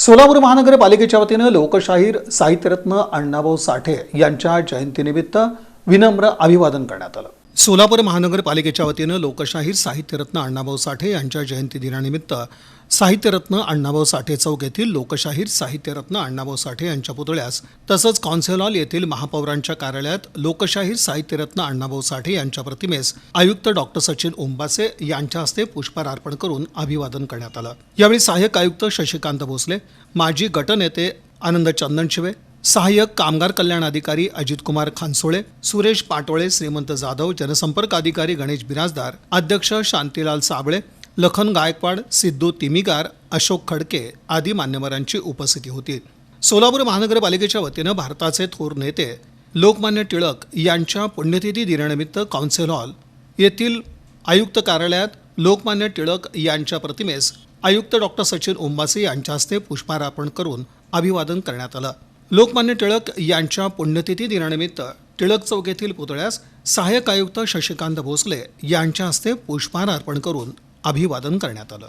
सोलापूर महानगरपालिकेच्या वतीनं लोकशाहीर साहित्यरत्न अण्णाभाऊ साठे यांच्या जयंतीनिमित्त विनम्र अभिवादन करण्यात आलं. सोलापूर महानगरपालिकेच्या वतीनं लोकशाहीर साहित्यरत्न अण्णाभाऊ साठे यांच्या जयंती दिनानिमित्त साहित्यरत्न अण्णाभाऊ साठे चौक येथील लोकशाहीर साहित्यरत्न अण्णाभाऊ साठे यांच्या पुतळ्यास तसंच कॉन्सेल हॉल येथील महापौरांच्या कार्यालयात लोकशाहीर साहित्यरत्न अण्णाभाऊ साठे यांच्या प्रतिमेस आयुक्त डॉक्टर सचिन ओंबासे यांच्या हस्ते पुष्पहार अर्पण करून अभिवादन करण्यात आलं. यावेळी सहाय्यक आयुक्त शशिकांत भोसले माजी गटनेते आनंद चंदनशिवे सहाय्यक कामगार कल्याण अधिकारी अजित कुमार खानसोळे सुरेश पाटोळे श्रीमंत जाधव जनसंपर्क अधिकारी गणेश बिराजदार अध्यक्ष शांतीलाल साबळे लखन गायकवाड सिद्धू तिमिगार अशोक खडके आदी मान्यवरांची उपस्थिती होती. सोलापूर महानगरपालिकेच्या वतीनं भारताचे थोर नेते लोकमान्य टिळक यांच्या पुण्यतिथी दिनानिमित्त कौन्सिल हॉल येथील आयुक्त कार्यालयात लोकमान्य टिळक यांच्या प्रतिमेस आयुक्त डॉक्टर सचिन ओंबासे यांच्या हस्ते पुष्पहार अर्पण करून अभिवादन करण्यात आलं. लोकमान्य टिळक यांच्या पुण्यतिथी दिनानिमित्त टिळक चौक येथील पुतळ्यास सहाय्यक आयुक्त शशिकांत भोसले यांच्या हस्ते पुष्पहार अर्पण करून अभिवादन करण्यात आलं.